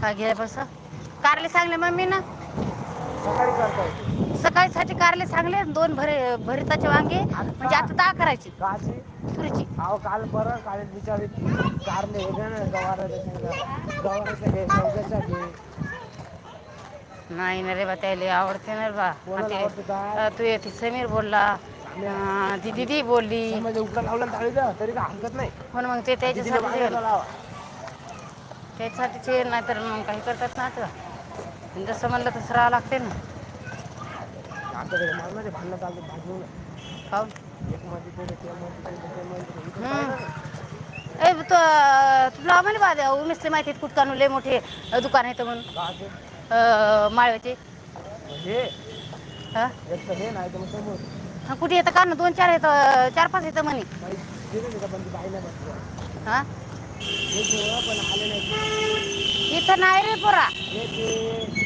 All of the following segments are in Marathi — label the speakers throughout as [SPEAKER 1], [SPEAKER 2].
[SPEAKER 1] काय? घ्या बस? कारले सांगले मम्मी ना? सकाळीसाठी कारले सांगले दोन भरे भरिताचे वांगे म्हणजे आता दहा करायची. तुरीची.
[SPEAKER 2] अहो काल बरं काल विचारित कारले हे घ्या ना गवाराच्या गवाराच्या घे.
[SPEAKER 1] नाही ना रे बा त्याला आवडते ना रे बा. तू येते समीर बोलला. ती दिदी बोलली.
[SPEAKER 2] म्हणजे उकडा लावला ना डाळीला तरी काय हरकत नाही.
[SPEAKER 1] म्हणून मग ते
[SPEAKER 2] दिदीला
[SPEAKER 1] त्याच्यासाठी
[SPEAKER 2] बाहेरला लावा.
[SPEAKER 1] त्याच्यासाठीचे नाही तर मग काही करतात ना आता. जसं म्हणलं तसं राहावं लागते ना.
[SPEAKER 2] आमच्याकडे मागणार भांडणं चालते
[SPEAKER 1] खाऊन
[SPEAKER 2] एक मध्ये मध्ये मध्ये
[SPEAKER 1] हम्म. ए तू तुला उमेशले माहिती आहेत कुठकानू लय मोठे अं, दुकान आहे म्हणून? अं, माळव्याचे.
[SPEAKER 2] हे?
[SPEAKER 1] हा?
[SPEAKER 2] एक तर हे नाही तर मग समोर.
[SPEAKER 1] हा, कुठे येतं? का ना दोन चार येतं चार पाच येतं म्हणे. हा? इथं नाही रे पोरा.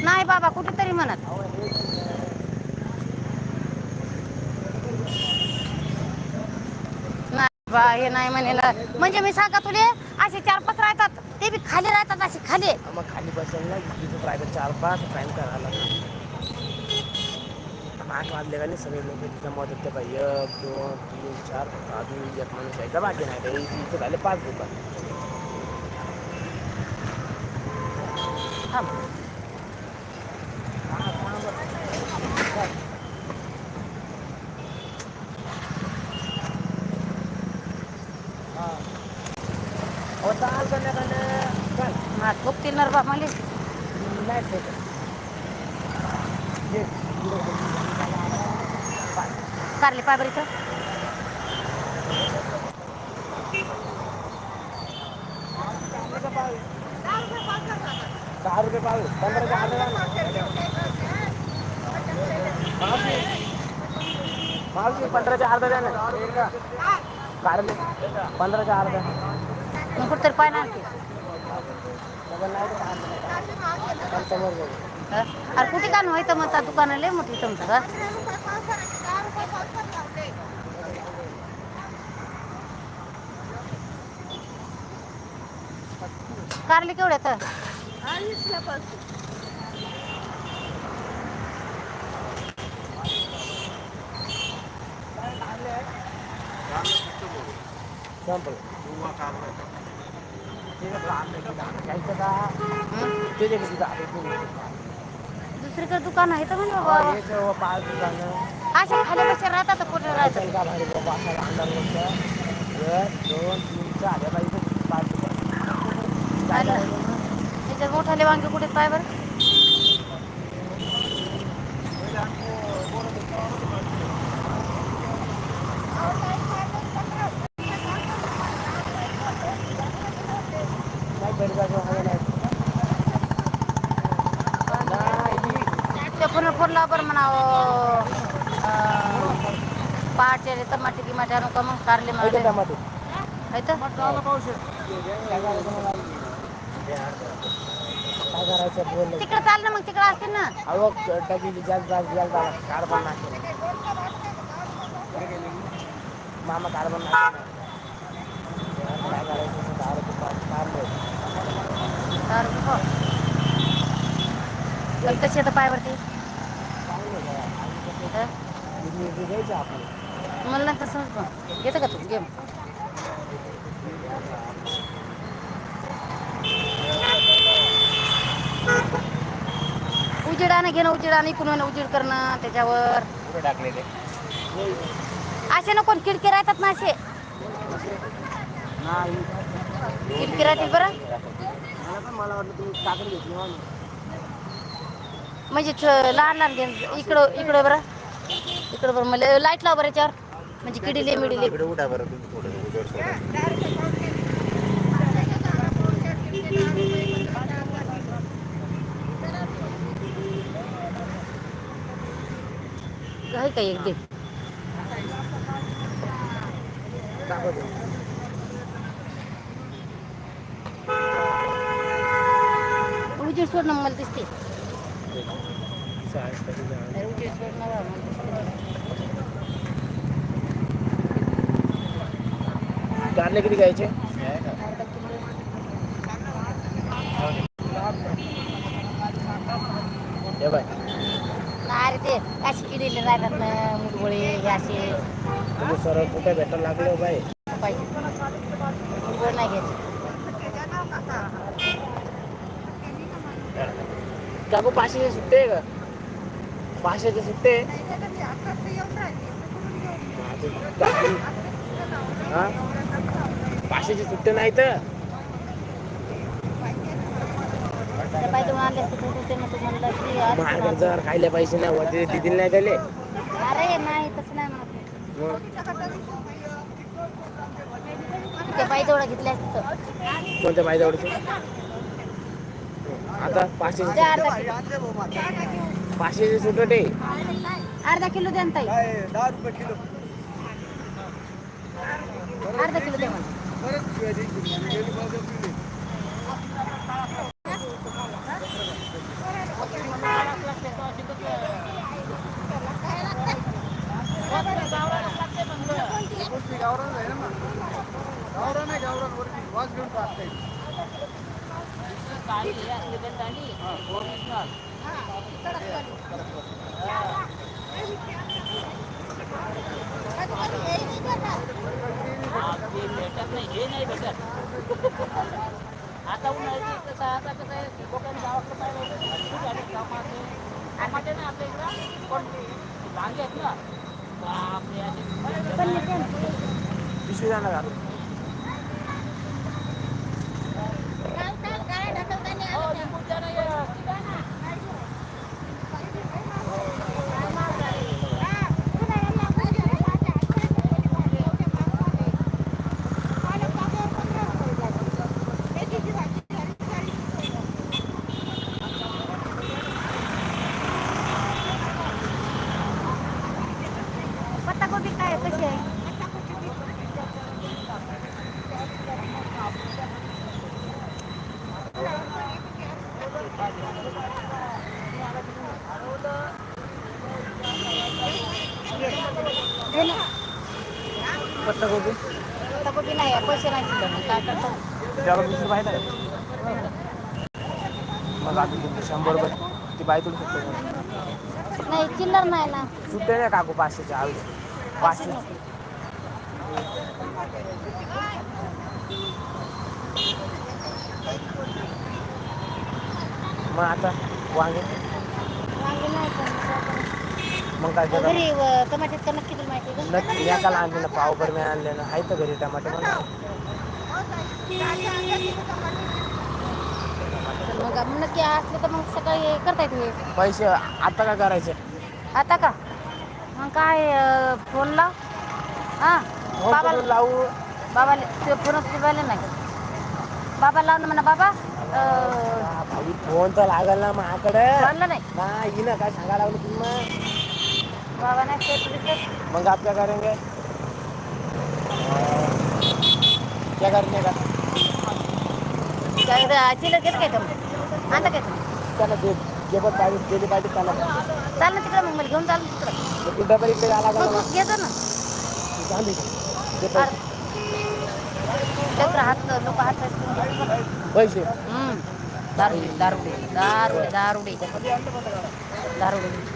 [SPEAKER 1] नाही बाबा कुठेतरी म्हणत. नाही बा हे नाही म्हणे ना म्हणजे मी सांगा तुले असे चार पाच राहतात. ते बी खाली राहतात असे खाली.
[SPEAKER 2] मग खाली बसेल ना प्रायव्हेट चार पाच टाइम करायला आठ वाजले का नाही सगळे लोक तिथं मत होते बाई एक दोन तीन चार अजून एक माणूस आहे. का बाकी नाही का इथे झाले पाच दुकान.
[SPEAKER 1] थांब.
[SPEAKER 2] चाल संध्याकाळी चल.
[SPEAKER 1] हा ठोकतील ना रे बा मला
[SPEAKER 2] नाही. ये, पुढं घे.
[SPEAKER 1] कारले पाय बरं इथं.
[SPEAKER 2] दहा रुपये पाव पंधराचे अर्धा द्या ना. मावशी मावशी पंधराचे अर्धा द्या ना कारले. पंधराचे अर्धा.
[SPEAKER 1] मग कुठेतरी पाय ना. आणखी
[SPEAKER 2] अर्धा.
[SPEAKER 1] अरे कुठे का व्हायचं म्हणता दुकानं लय मोठी तुमचं का कारले केवढे तर? दुसरीकडे दुकान आहे तर म्हणजे बाबा
[SPEAKER 2] हो.
[SPEAKER 1] अशा खाली बसल्या राहतात कुठे राहतात
[SPEAKER 2] भारी बाबा दोन तीन चार या बाई इथं पाच दुकान काय
[SPEAKER 1] अरे.
[SPEAKER 2] करायचं?
[SPEAKER 1] त्याच्यात मोठाले वांगे कुठे पाय बरं. ते पुन्हा पुरला बरं म्हणावं. पहाटे टमाटे गिमाटे आणू का मग? कारले मारले.
[SPEAKER 2] टमाटे. काय करायचं बोल
[SPEAKER 1] तिकडे चाल ना मग तिकडे असतील ना.
[SPEAKER 2] अहो टाकी जास्त जास्त कार्बन मामा कार्बन काय करायचं दहा रुपये पाच कारले.
[SPEAKER 1] दहा रुपये. पण आता पायवरती समज पण घेतं का तू? गेम उजेडाने घेणं उजेडाने इकडून उजेड करणं त्याच्यावर.
[SPEAKER 2] कुठे टाकले ते
[SPEAKER 1] असे नको खिडकी राहतात ना असे.
[SPEAKER 2] नाही.
[SPEAKER 1] खिडकी राहतील बरं.
[SPEAKER 2] मला पण मला वाटलं तुम्ही टाकून घेतली म्हणून
[SPEAKER 1] म्हणजे छ- लहान लहान घेऊन इकडं इकडं बरं. इकडं बरं मला लाइट लाव बरं याच्यावर. म्हणजे किडीले मिडीले.
[SPEAKER 3] इकडे उठा बरं तुम्ही थोडं. उजेड सोडा.
[SPEAKER 1] आहे का एक दे
[SPEAKER 2] दाखवतो
[SPEAKER 1] उजेड सोड ना मला दिसते.
[SPEAKER 2] चालेल, कधी
[SPEAKER 1] उजेड सोड ना बा,
[SPEAKER 2] किती घ्यायचे बाय
[SPEAKER 1] नाही रे ते अशी किडीले राहतात ना मुरगोळे हे असे.
[SPEAKER 2] तुम्ही सरळ कुठे भेटायला लागले हो बाई?
[SPEAKER 1] पाहिजे. मुरगोळ नाही घ्यायचे.
[SPEAKER 2] काकू पाचशेचे सुट्टे आहे का? पाचशेचे सुट्टे हा? पाचशेचे सुट्टे नाही तर
[SPEAKER 1] त्या पाहिजे आणले असते तू ते मग तू म्हणलं की आज
[SPEAKER 2] महागात जर खायला पैसे नाही होते दिदीला नाही दिले
[SPEAKER 1] अरे नाही तसं नाही म्हणत
[SPEAKER 2] मग?
[SPEAKER 1] त्या पाहिजे एवढं घेतले असते तर.
[SPEAKER 2] कोणत्या पाहिजे आवडचे आता पाचशेचे
[SPEAKER 1] ते अर्धा किलो.
[SPEAKER 2] पाचशेचे सुट्टे
[SPEAKER 1] अर्धा किलो द्या ना ताई अर्धा किलो द्या मला
[SPEAKER 4] आता उन्हाळ्याची कसं आता कसं आहे लोकांनी गावाकडे पाहिलं खूप झाले कामाचे कामाचे ना आपल्या इकडं पण वांगे आहेत ना बापरे असे
[SPEAKER 2] पिशवी जाणार
[SPEAKER 4] नाही
[SPEAKER 1] पैसे नाही दिले मग काय करतो?
[SPEAKER 2] दुसरं का मग तुमचे शंभर रुपये ती बाई तुला
[SPEAKER 1] नाही चिल्लर नाही ना.
[SPEAKER 2] सुट्टे नाही काकू पाचशेचे आवे पाचशे. मग आता वांगे?
[SPEAKER 1] वांगे नाही
[SPEAKER 2] मग काय
[SPEAKER 1] घरी व- टमाटे तर नक्की
[SPEAKER 2] नक्की एकाला आणले ना पावभर मी आणले ना आहे तर घरी टमाटे पण.
[SPEAKER 1] मग नक्की असलं तर मग सकाळी करता येते
[SPEAKER 2] पैसे आता काय करायचे?
[SPEAKER 1] आता का? मग काय अं, फोन लाव. हां
[SPEAKER 2] फोन
[SPEAKER 1] बाबा
[SPEAKER 2] करून लावू.
[SPEAKER 1] बाबाले ते फोनच उचलायला नाही. बाबा लाव ना म्हणा बाबा. अं,
[SPEAKER 2] हा, भाई फोन तर लागल ना माझ्याकडे.
[SPEAKER 1] म्हणलं नाही.
[SPEAKER 2] ना काय सांगायला लागलं तुम्ही?
[SPEAKER 1] बाबा
[SPEAKER 2] मग आप क्या? करेंगे क्या करेंगे का?
[SPEAKER 1] काय चिल्लर घेत काय तुम्ही आणलं काय तुम्ही
[SPEAKER 2] त्याला जे जे पण पाहिजे गेली पाहिजे त्याला
[SPEAKER 1] चाल ना तिकडे मग मला घेऊन चाल ना तिकडं.
[SPEAKER 2] तू डबल इकडे आला
[SPEAKER 1] मग
[SPEAKER 2] का
[SPEAKER 1] तू घेतो ना
[SPEAKER 2] चांदी जे
[SPEAKER 1] अरे,
[SPEAKER 2] पैसे
[SPEAKER 1] लेकरं हात लोक हात हम्म.
[SPEAKER 2] पैसे.
[SPEAKER 1] दारुडे दारुडे दारुडे दारुडे. दारुडे.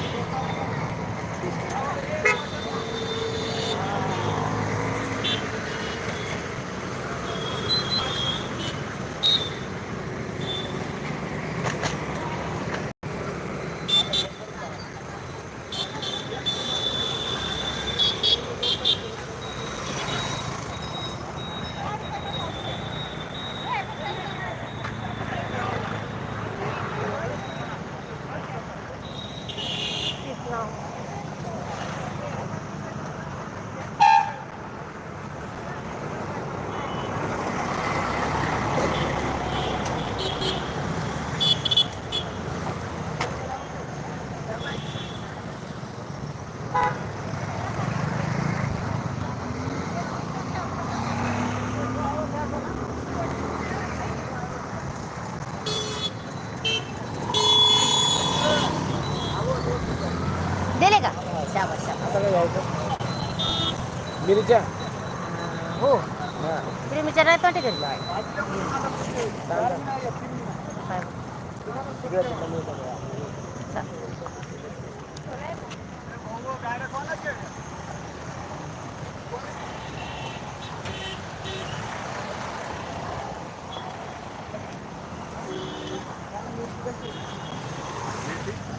[SPEAKER 2] मिरच्या
[SPEAKER 1] अं, हो.
[SPEAKER 2] हा
[SPEAKER 1] हिरवी मिरच्या नाही वाटे घरी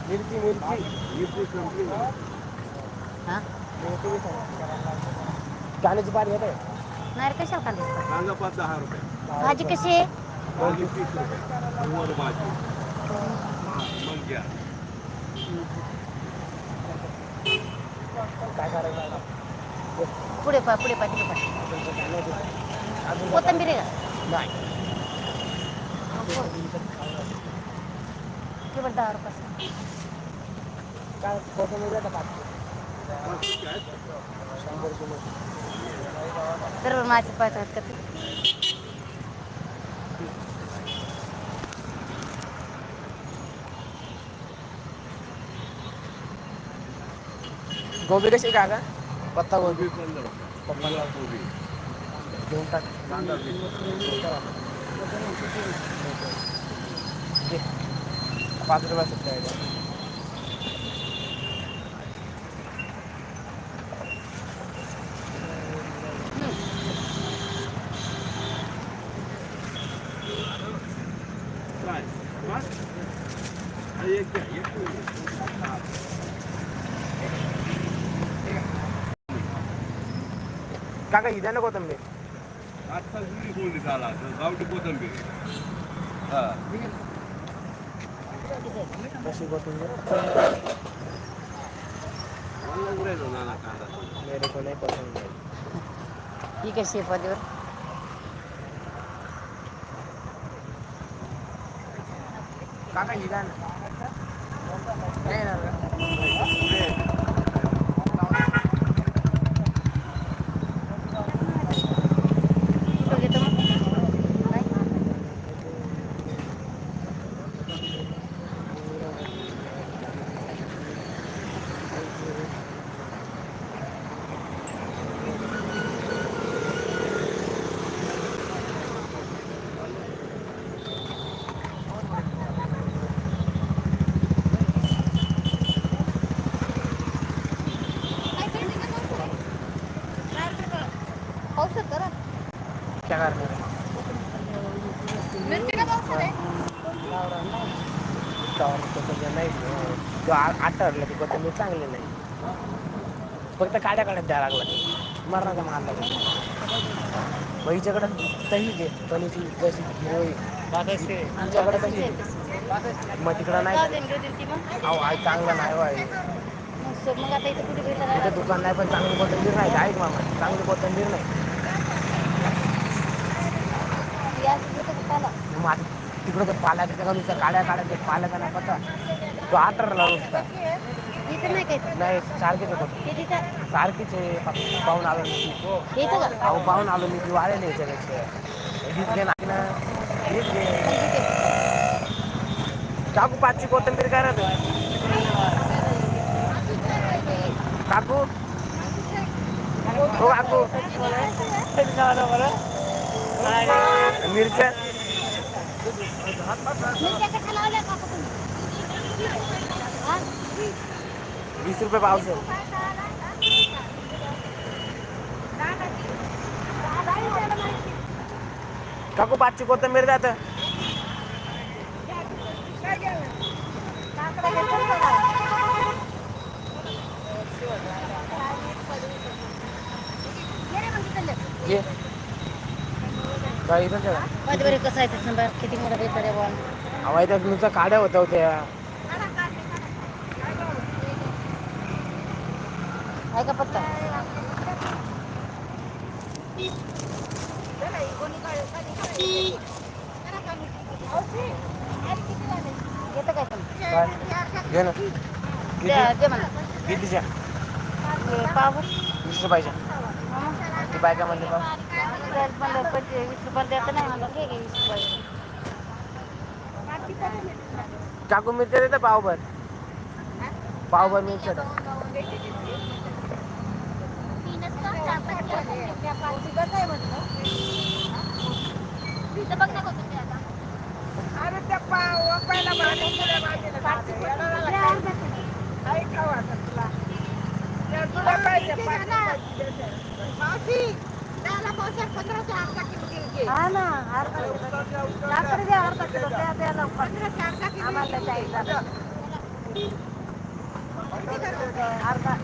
[SPEAKER 2] मिरची मिरची.
[SPEAKER 1] हा?
[SPEAKER 2] मिरची. बी सांग. कांद्याची पाणी येत आहे
[SPEAKER 1] नाही रे कशाला कांदे
[SPEAKER 3] कांदा पाच दहा रुपये.
[SPEAKER 1] भाजी कशी आहे?
[SPEAKER 3] भाजी तीस रुपये. वर भाजी. मग घ्या.
[SPEAKER 2] काय करायचं आता?
[SPEAKER 1] पुढे पा पुढे पा तिकडे पा.
[SPEAKER 2] तुमचं काय नाही ते. अजून
[SPEAKER 1] कोथंबीर आहे का?
[SPEAKER 2] नाही.
[SPEAKER 1] केवळ दहा रुपये
[SPEAKER 2] काय कोथिंबीर येतं पाच? शंभर किलो
[SPEAKER 1] का
[SPEAKER 2] का का गोबी
[SPEAKER 3] कोबी पंधरा रुपये पन्नास कोबी
[SPEAKER 2] घेऊन टाक
[SPEAKER 3] कांदा वीस
[SPEAKER 2] घे. पाच रुपया सुट्टा आहे
[SPEAKER 3] काय पाच? हा, एक घ्या एक घ्या.
[SPEAKER 2] काका ही द्या ना कोथिंबीर
[SPEAKER 3] आत्ता जुनी कोणी झाला गावठी कोथंबीर हा
[SPEAKER 2] कशी कोथिंबीर
[SPEAKER 3] ऑनलाईन राहिलो नाना कांदा
[SPEAKER 2] मेरे को नाही पसंद आहे.
[SPEAKER 1] ही कशी आहे पातीवर
[SPEAKER 2] काका ही द्या ना नाही येणार का?
[SPEAKER 1] कुठं घेतो मग नाही औषध करा
[SPEAKER 2] क्या करणार फ्लॉवर कोथिंबीर नाही तो आठवलं की कोथिंबीर चांगली नाही. फक्त काड्या काड्यात द्यायला लागला मरणाचा माल लागला. मग हिच्याकडं तही घे पनीची जशी हिरवी तुमच्याकडे कशी मग तिकडं नाही. अहो आई चांगलं नाही आई
[SPEAKER 1] मग आता इथे कुठे भेटणार
[SPEAKER 2] तिथे दुकान नाही पण चांगली कोथिंबीर नाही. ऐक मामा चांगली कोथिंबीर नाही. तिकडं तर पाल्या त्याच्या नुसतं काड्या काड्या ते पाल्याचा नाही पत्ता तो आठरला नुसता
[SPEAKER 1] इथं. नाही
[SPEAKER 2] नाही सारखेच होतो.
[SPEAKER 1] तिथं?
[SPEAKER 2] सारखीच आहे पा- पाहून आलो मी. अहो पाहून आलो मी ती वाढेल याच्यापेक्षा. हीच घे ना ना हीच घे काकू पाचशे कोथिंबीर काय राहते? काकू? हो काकू. मिरच्या? वीस रुपये पावशे काकू पाचशे जाते जात काय इथंच आहे
[SPEAKER 1] बरे कसं आहे ते किती मोठा भेटणार आहे बॉल
[SPEAKER 2] नुसतं काड्या होत्या होत्या
[SPEAKER 1] आहे का पत्ता? काय
[SPEAKER 2] घे ना.
[SPEAKER 1] दे दे मला.
[SPEAKER 2] कितीच्या?
[SPEAKER 1] हे पाव
[SPEAKER 2] वीस रुपयाच्या ती बायका म्हणली पाव
[SPEAKER 1] मला पंचवीस वीस रुपयाला द्यायचं नाही मला घे घे वीस रुपये
[SPEAKER 2] काकू मिरच्या देता पावभर पावभर मिरच्या द्या.
[SPEAKER 5] अरे त्या पा- पहिला भाजी तुला भाजीला खाते. आई खाऊ आता तुला. त्या तुला पाहिजे पाच रुपयाची देते.
[SPEAKER 1] हा ना अर्धा द्या अर्धा किलो, त्या द्या लवकर. आम्हाला जायचं. अर्धा.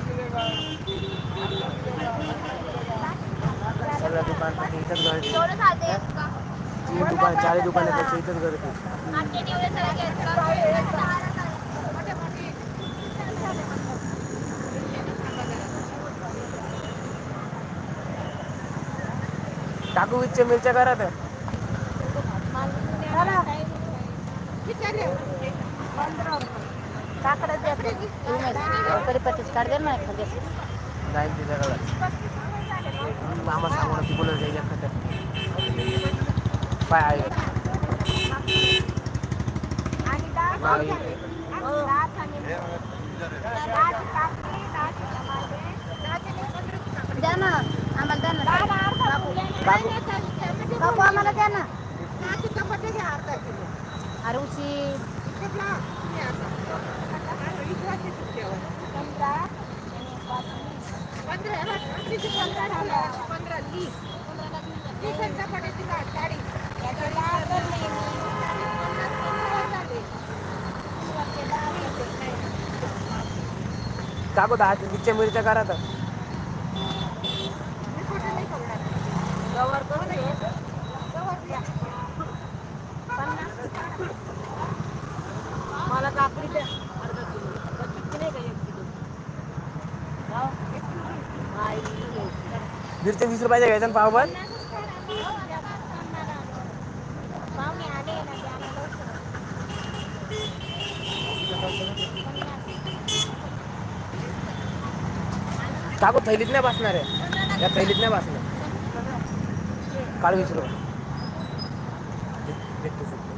[SPEAKER 2] सगळ्या दुकान इथंच गर्दी जी दुकान चाळी दुकान त्याच्या इथंच गर्दी टाकू वीसच्या मिरच्या करा तर
[SPEAKER 1] काकडं द्या. ते. कढीपत्त्याची काढ द्या ना
[SPEAKER 2] तिच्याकडं मामा ना तिकडं जाईल एखादं पाय आहे नाव आहे.
[SPEAKER 1] द्या ना. आम्हाला द्या ना. काकू आम्हाला द्या ना. अरे उशी.
[SPEAKER 2] काकू दहा वीसच्या मिरच्या करा तर
[SPEAKER 5] मला काकडी द्या अर्धा किलो किती नाही का एक किलो
[SPEAKER 2] वीस रुपयाच्या घ्यायचा पाव पण? काकू थैलीत नाही बसणार आहे. या थैलीत नाही बसणार. काळ वीस रुपये दे- देतो सुट्टी.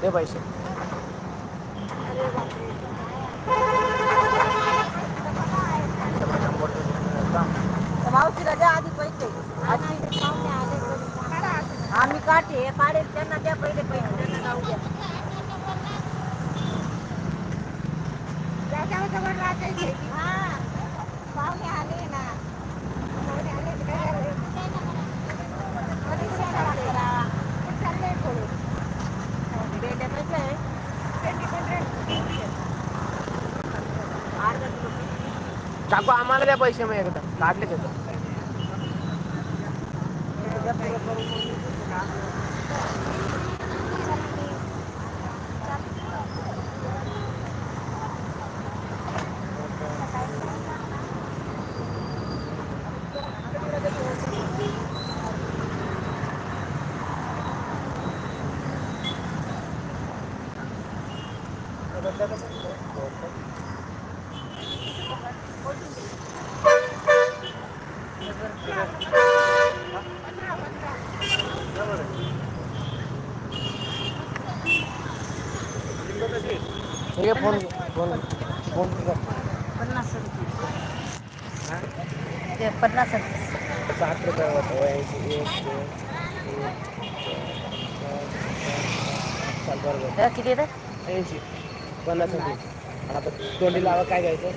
[SPEAKER 2] दे पैसे
[SPEAKER 5] मावशीला द्या आधी पैसे काढेल त्यांना द्या पहिले पैसे त्यांना जाऊ द्या. भेंड्या कशा आहे अर्धा किलो
[SPEAKER 2] काकू आम्हाला द्या पैसे मग एकदा. काढलेच होतं
[SPEAKER 1] ते पन्नास रुपये.
[SPEAKER 2] साठ रुपये होतो ऐंशी एक दोन तीन चार पाच बरोबर
[SPEAKER 1] हे किती येतं
[SPEAKER 2] ऐंशी पन्नास रुपये आता तोंडी लावा काय घ्यायचं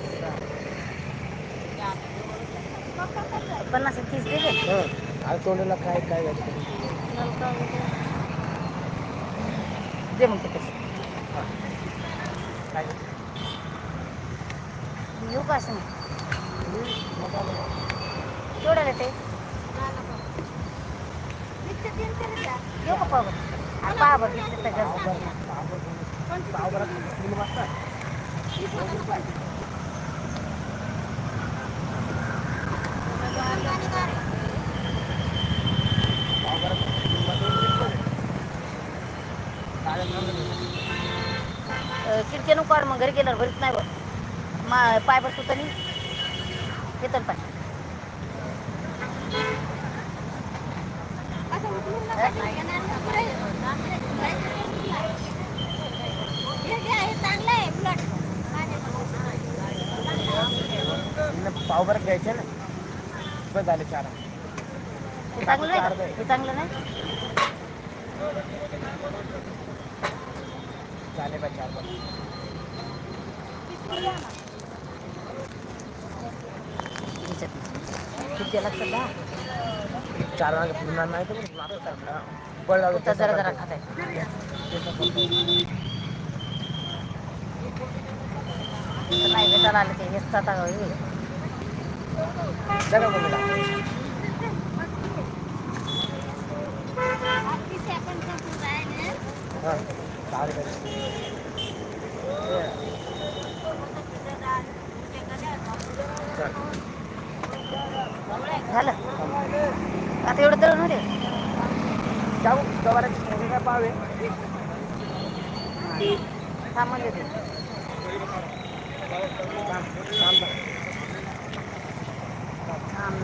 [SPEAKER 1] पन्नास आणि तीस दिले
[SPEAKER 2] हं आता तोंडीला काय काय घ्यायचं
[SPEAKER 1] दे मग ते पैसे
[SPEAKER 2] काय
[SPEAKER 1] येऊ का असं केवढ्याला ते. येऊ का पाव पाहा बरं तिथे गरज
[SPEAKER 2] तीन वाजता
[SPEAKER 1] मग घरी गेल्यावर भरीत नाही बघ. मा पाय बसतो तरी येतो पाय.
[SPEAKER 2] पाव बरं घ्यायचे ना. बस झाले चार.
[SPEAKER 1] चांगलं चांगलं नाही?
[SPEAKER 2] झाले बा चार बस.
[SPEAKER 1] किती लक्षात
[SPEAKER 2] चार वागे पुरणार नाही तर मग
[SPEAKER 1] जरा जरा खात आहे नाही भेटायला आले ते हेच आता.
[SPEAKER 2] जरा बोलला. हा, चालेल बरं. चल.
[SPEAKER 1] झालं आता एवढं दळून होते
[SPEAKER 2] जाऊ गवाराची मोठी काय पाव आहे
[SPEAKER 1] थांबून देते
[SPEAKER 2] थांब, थांब, थांब.
[SPEAKER 1] थांब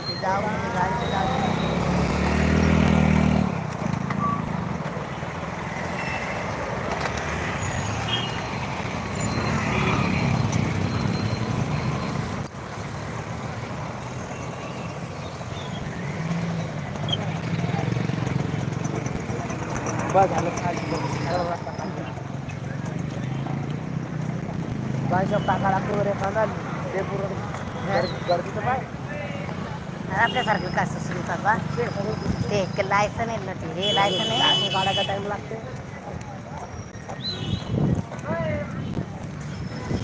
[SPEAKER 1] ते जाऊ ते गाडीचं जाऊ
[SPEAKER 2] बस झालं खाली. टाका लागतो वगैरे खाणार ते पूर्ण गर्दी- गर्दीचं पाय
[SPEAKER 1] आपल्यासारखं कसं सुरू का बा ते लायसन आहे ना ते हे लायसन आहे
[SPEAKER 2] आणि काढायचा टाइम लागते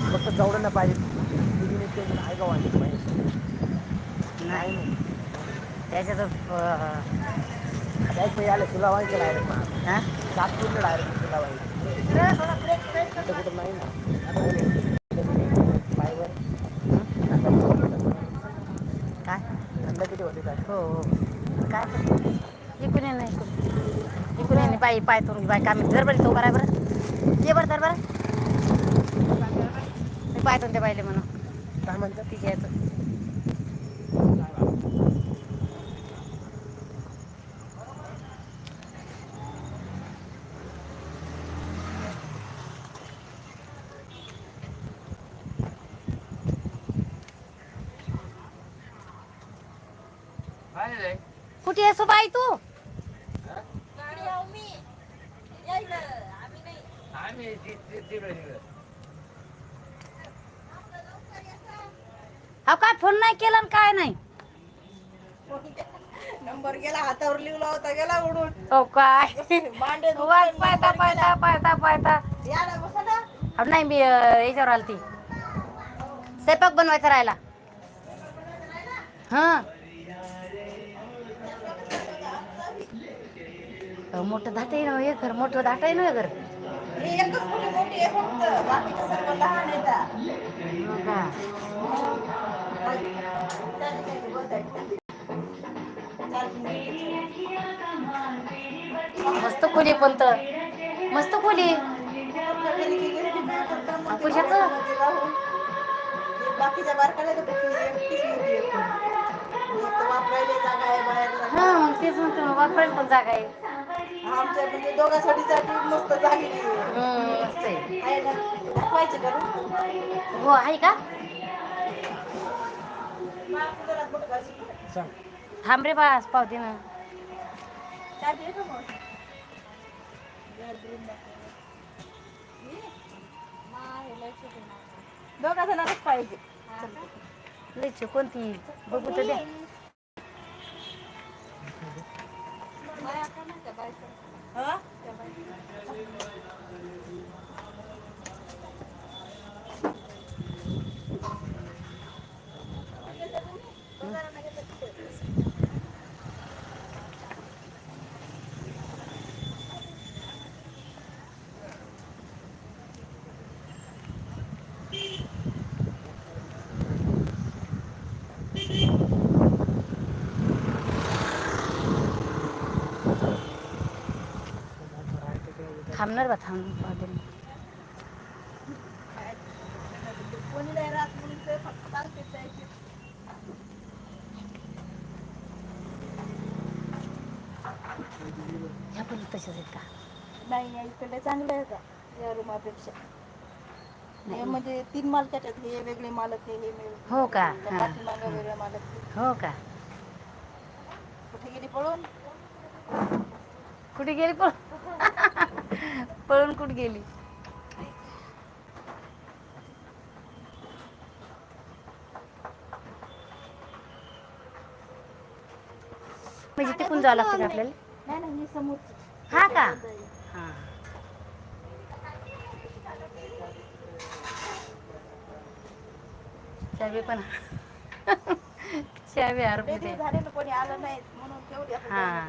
[SPEAKER 2] फक्त जवळ ना पाहिजे तिघीने ते आहे का वाटत पाहिजे
[SPEAKER 1] नाही नाही त्याच्यात
[SPEAKER 2] पैसे आले तुला व्हायचं डायरेक्ट
[SPEAKER 1] हा?
[SPEAKER 2] सात पूर्ण डायरेक्ट तुला व्हायचं कुठं नाही ना
[SPEAKER 1] काय
[SPEAKER 2] थंड किती होते काय
[SPEAKER 1] हो हो काय ये नाही ये नाही बाई पाय तोंड बाई काम धर बरं तो बरं बरं ये बरं धर बरं मी पाय तोंड ते बाईले म्हणून
[SPEAKER 2] काय म्हणतात
[SPEAKER 1] तिच्या याचं कुठे आहेस हो बाई तू? हा काय फोन नाही केला काय नाही?
[SPEAKER 6] नंबर गेला हातावर लिवला होता गेला उडून.
[SPEAKER 1] हो काय?
[SPEAKER 6] मांडे
[SPEAKER 1] पाहता पाहता पाहता पाहता.
[SPEAKER 6] या ना बसा ना.
[SPEAKER 1] अहो नाही मी अं, याच्यावर आलती. स्वयंपाक बनवायचा राहिला. हा. मोठं आहे ना हे घर मोठं आहे ना हे. घर? मस्त खोली पण तर. मस्त खोली कशाचं
[SPEAKER 6] बाकीच्या बारकाला
[SPEAKER 1] हा मग तेच म्हणतो वापरायला पण जागा आहे.
[SPEAKER 6] आमच्या म्हणजे दोघांसाठी मस्त जागी आहे
[SPEAKER 1] हम्म, मस्त आहे
[SPEAKER 6] आहे ना? दाखवायची का room?
[SPEAKER 1] हो आहे का.
[SPEAKER 2] सांग.
[SPEAKER 1] थांब रे बा पावती ना.
[SPEAKER 6] का मग? दोघा जणांनाच पाहिजे
[SPEAKER 1] लयच कोणती बघू तर द्या. थांबणार बा थांब
[SPEAKER 6] ह्या पण
[SPEAKER 1] तशाच आहेत का?
[SPEAKER 6] नाही या इकडे चांगलं आहे का? या म्हणजे तीन हे वेगळे मालक हो
[SPEAKER 1] का?
[SPEAKER 6] मालक
[SPEAKER 1] हो का?
[SPEAKER 6] कुठे गेली पळून?
[SPEAKER 1] कुठे गेली पळून? पळून कुठे गेली? म्हणजे तिकून जावं लागतं का आपल्याला?
[SPEAKER 6] नाही
[SPEAKER 1] हा का? हा. चावी पण चावी
[SPEAKER 6] ना कोणी आलं नाही म्हणून
[SPEAKER 1] हा.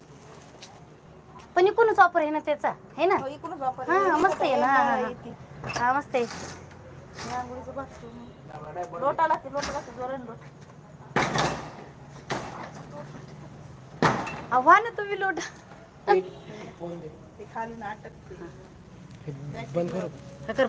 [SPEAKER 1] पण इकूनच वापर आहे ना त्याचा आहे ना?
[SPEAKER 6] हो, इकडूनच वापर
[SPEAKER 1] हा, मस्त आहे ना, हा, हा, हा. हा मस्त आहे.
[SPEAKER 6] आंघोळीचं बाथरूम लोटा लागते लोटा लागते जोराने लोट.
[SPEAKER 1] आव्हा ना तुम्ही लोट.
[SPEAKER 6] ते खाली नाटक
[SPEAKER 2] बंद करू.
[SPEAKER 1] कर